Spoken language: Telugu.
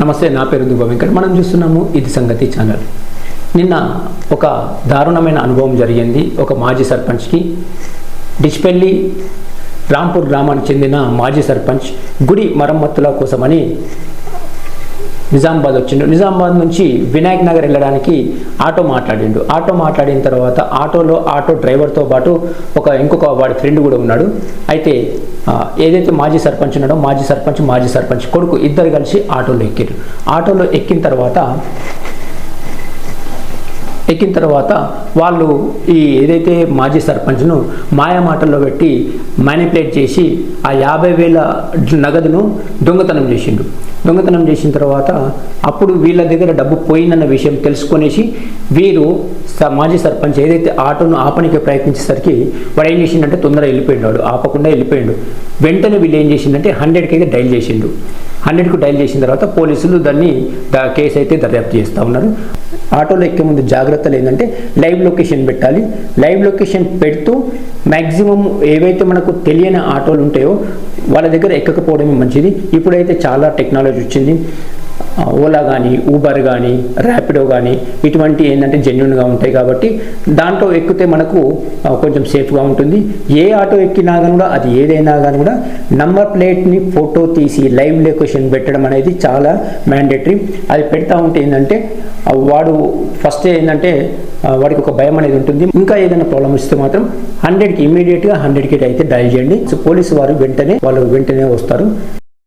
నమస్తే నా పేరు దుబ్బ వెంకట్. మనం చూస్తున్నాము ఇది సంగతి ఛానల్. నిన్న ఒక దారుణమైన అనుభవం జరిగింది. ఒక మాజీ సర్పంచ్కి. డిష్పెల్లి రాంపూర్ గ్రామానికి చెందిన మాజీ సర్పంచ్ గుడి మరమ్మతుల కోసమని నిజామాబాద్ వచ్చిండు నిజామాబాద్ నుంచి వినాయక్ నగర్ వెళ్ళడానికి ఆటో మాట్లాడిండు. ఆటో మాట్లాడిన తర్వాత ఆటోలో ఆటో డ్రైవర్తో పాటు ఒక ఇంకొక వాడి ఫ్రెండ్ కూడా ఉన్నాడు. అయితే ఏదైతే మాజీ సర్పంచ్ ఉన్నాడో మాజీ సర్పంచ్ మాజీ సర్పంచ్ కొడుకు ఇద్దరు కలిసి ఆటోలో ఎక్కారు ఆటోలో ఎక్కిన తర్వాత ఎక్కిన తర్వాత వాళ్ళు ఈ ఏదైతే మాజీ సర్పంచ్ను మాయా మాటల్లో పెట్టి మ్యానిపులేట్ చేసి ఆ యాభై వేల నగదును దొంగతనం చేసిండు దొంగతనం చేసిన తర్వాత అప్పుడు వీళ్ళ దగ్గర డబ్బు పోయిందన్న విషయం తెలుసుకొనేసి వీరు స- మాజీ సర్పంచ్ ఏదైతే ఆటోను ఆపనికి ప్రయత్నించేసరికి వాడు ఏం చేసిండంటే తొందరగా వెళ్ళిపోయిండు. వాడు ఆపకుండా వెళ్ళిపోయిండు. వెంటనే వీళ్ళు ఏం చేసిండంటే హండ్రెడ్కి అయితే డైల్ చేసిండు. హండ్రెడ్కు డైల్ చేసిన తర్వాత పోలీసులు దాన్ని కేసు అయితే దర్యాప్తు చేస్తూ ఉన్నారు. ఆటోలో ఎక్కే ముందు జాగ్రత్తలు ఏంటంటే లైవ్ లొకేషన్ పెట్టాలి. లైవ్ లొకేషన్ పెడుతూ మ్యాక్సిమం ఏవైతే మనకు తెలియని ఆటోలు ఉంటాయో వాళ్ళ దగ్గర ఎక్కకపోవడమే మంచిది. ఇప్పుడైతే చాలా టెక్నాలజీ వచ్చింది. ఓలా కానీ ఊబర్ కానీ ర్యాపిడో కానీ ఇటువంటి ఏంటంటే జెన్యున్గా ఉంటాయి కాబట్టి దాంట్లో ఎక్కితే మనకు కొంచెం సేఫ్గా ఉంటుంది. ఏ ఆటో ఎక్కినా కానీ కూడా అది ఏదైనా కానీ కూడా నంబర్ ప్లేట్ని ఫోటో తీసి లైవ్ లొకేషన్ పెట్టడం అనేది చాలా మ్యాండేటరీ. అది పెడతా ఉంటే ఏంటంటే వాడు ఫస్ట్ ఏంటంటే వాడికి ఒక భయం అనేది ఉంటుంది. ఇంకా ఏదైనా ప్రాబ్లం వస్తే మాత్రం హండ్రెడ్కి ఇమీడియట్గా హండ్రెడ్కి అయితే డైల్ చేయండి. సో పోలీసు వారు వెంటనే వాళ్ళు వెంటనే వస్తారు.